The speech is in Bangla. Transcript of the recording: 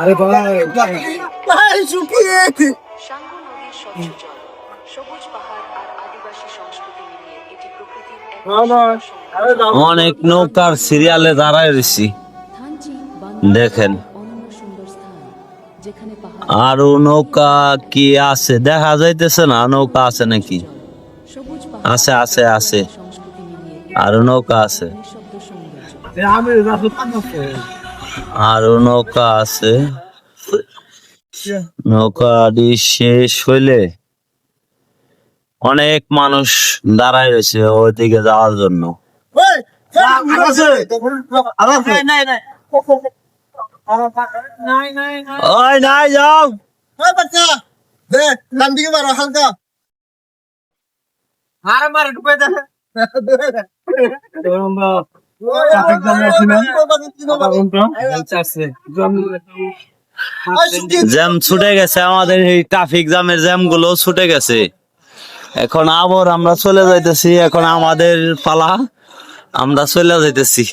আরে ভাই সাঙ্গু নদীর স্বচ্ছ জল সবুজ পাহাড় আর আদিবাসী সংস্কৃতি মিলিয়ে এটি প্রকৃতির এক সুন্দর অনেক নৌকার সিরিয়ালে দাঁড়ায় রয়েছি দেখেন অনন্য সুন্দর স্থান যেখানে পাহাড় আরও নৌকা কি আছে? দেখা যাইতেছে না নৌকা আছে নাকি? আছে আছে আছে। আরও নৌকা আছে। আরও নৌকা আছে। নৌকাটি শেষ হইলে অনেক মানুষ দাঁড়ায় রয়েছে ওইদিকে যাওয়ার জন্য। ওই, নাই, যাও। মার ঢুকে দে। না আছে জ্যাম ছুটে গেছে, আমাদের এই ট্রাফিক জ্যামের জ্যামগুলো ছুটে গেছে। এখন আবার আমরা চলে যাইতেছি, এখন আমাদের পালা, আমরা চলে যাইতেছি।